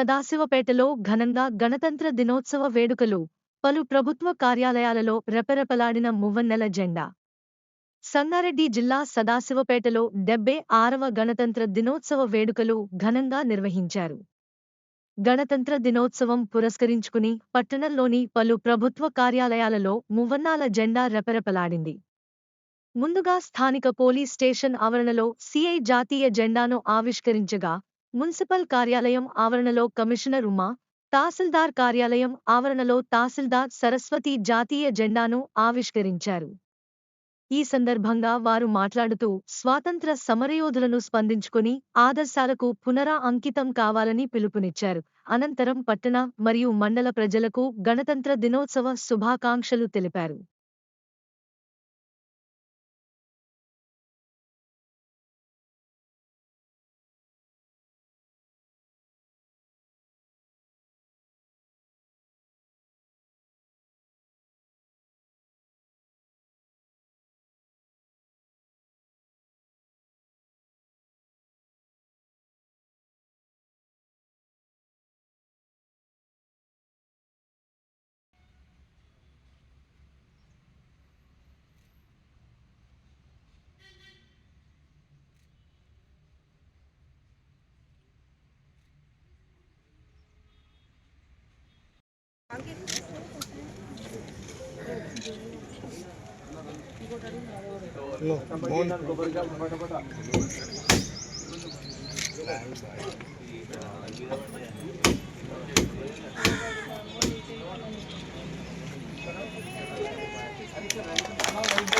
సదాశివపేటలో ఘనంగా గణతంత్ర దినోత్సవ వేడుకలు పలు ప్రభుత్వ కార్యాలయాలలో రెపరెపలాడిన మువ్వన్నెల జెండా. సంగారెడ్డి జిల్లా సదాశివపేటలో డెబ్బై ఆరవ గణతంత్ర దినోత్సవ వేడుకలు ఘనంగా నిర్వహించారు. గణతంత్ర దినోత్సవం పురస్కరించుకుని పట్టణంలోని పలు ప్రభుత్వ కార్యాలయాలలో మువ్వన్నాల జెండా రెపరెపలాడింది. ముందుగా స్థానిక పోలీస్ స్టేషన్ ఆవరణలో సిఐ జాతీయ జెండాను ఆవిష్కరించగా మున్సిపల్ కార్యాలయం ఆవరణలో కమిషనర్ ఉమా తహసీల్దార్ కార్యాలయం ఆవరణలో తహసీల్దార్ సరస్వతి జాతీయ జెండాను ఆవిష్కరించారు. ఈ సందర్భంగా వారు మాట్లాడుతూ స్వాతంత్ర సమరయోధులను స్పందించుకుని ఆదర్శాలకు పునరా అంకితం కావాలని పిలుపునిచ్చారు. అనంతరం పట్టణ మరియు మండల ప్రజలకు గణతంత్ర దినోత్సవ శుభాకాంక్షలు తెలిపారు. No, bon. Bon.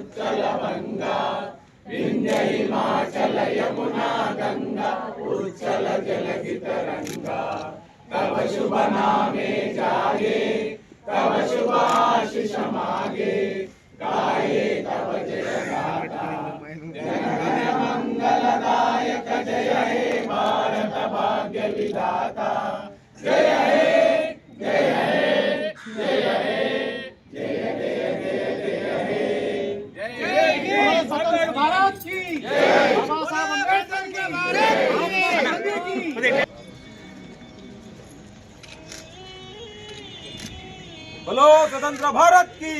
Utkal Ganga Vindhya Himachal Yamuna Ganga उज्जल जल तरंगा तब शुभ नामे जागे तब शुभ आशीष मागे गाये तब जय गाता जन मंगलदायक जय हे भारत भाग्य विधाता जय हे स्वतंत्र भारत की।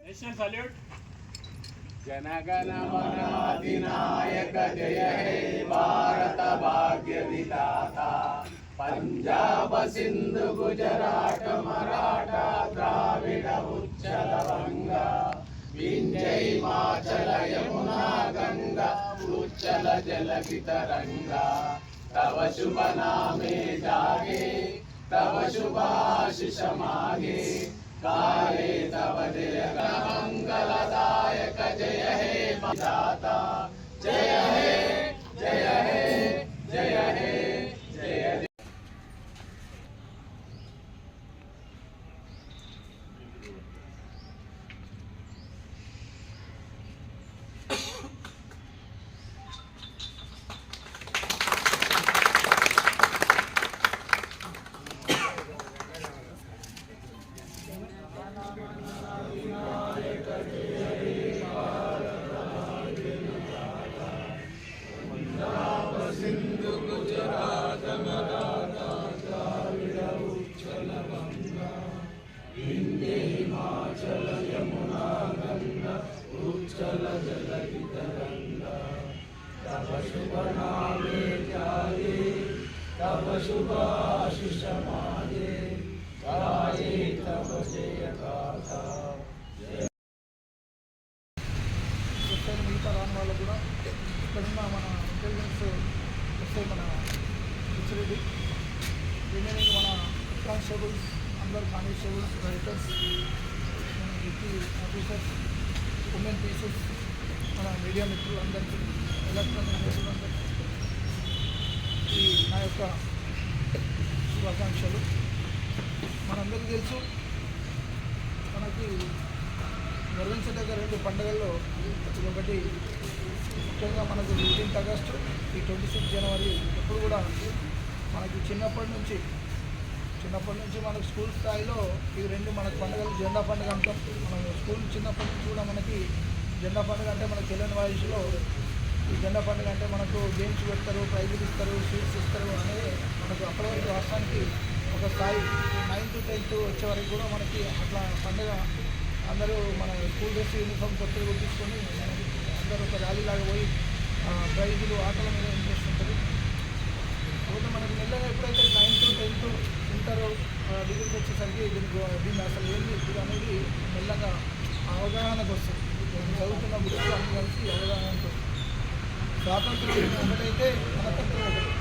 नेशनल जय हे भारत भाग्य विदाता पंजाब सिंधु गुजरात मराठा द्राविड उच्चल వింజై మాచల యమునా గంగా ఉచ్చల జల తరంగా తవ శుభ నామే జాగే తవ శుభాశిష మాగే కారే తవ జయ మంగళదాయక జయ హే మాత జయ హే జయ హే చెప్తాను మిగతా రాని వాళ్ళు కూడా ఇక్కడున్న మన ఇంటెలిజెన్స్ వస్తే మన హెచ్రెడ్డి రిమైనింగ్ మన కానిస్టేబుల్స్ అందరు constables writers officers women PCs మన మీడియా మిత్రులందరికీ ఎలక్ట్రానిక్ మిత్రులందరికీ ఈ నా యొక్క శుభాకాంక్షలు. మనందరికీ తెలుసు మనకి నిర్వహించదగ్గ రెండు పండుగల్లో ఒకటి ముఖ్యంగా మనకు ఫిఫ్టీన్త్ ఆగస్టు ఈ ట్వంటీ సిక్స్ జనవరి ఎప్పుడు కూడా మనకి చిన్నప్పటి నుంచి చిన్నప్పటి నుంచి మనకు స్కూల్ స్థాయిలో ఇవి రెండు మనకు పండుగలు జెండా పండుగ అంటాం. మనం స్కూల్ చిన్నప్పటి నుంచి కూడా మనకి జెండా పండుగ అంటే మనకు తెలియని వయసులో ఈ జెండా పండుగ అంటే మనకు గేమ్స్ పెడతారు ప్రైజులు ఇస్తారు స్వీట్స్ ఇస్తారు అనేది మనకు అప్పటి వరకు రాష్ట్రానికి ఒక స్థాయి. నైన్త్ టెన్త్ వచ్చే వరకు కూడా మనకి అట్లా పండుగ అందరూ మన స్కూల్ డ్రెస్ యూనిఫామ్ కొత్తగా కుట్టించుకొని అందరూ ఒక ర్యాలీ లాగా పోయి ప్రైజులు ఆటల మీద ఇంట్రెస్ట్ ఉంటుంది మనకి మెల్లగా ఎప్పుడైతే నైన్త్ టెన్త్ ఇంటర్ డిగ్రీకి వచ్చేసరికి దీనికి దీన్ని అసలు ఏంది ఇది అనేది మెల్లగా అవగాహనకు వస్తుంది. చదువుతున్న బుక్స్ అన్ని కలిసి అవగాహనకు వస్తుంది. స్వాతంత్రం ఒకటైతే మనతంత్రం ఒకటి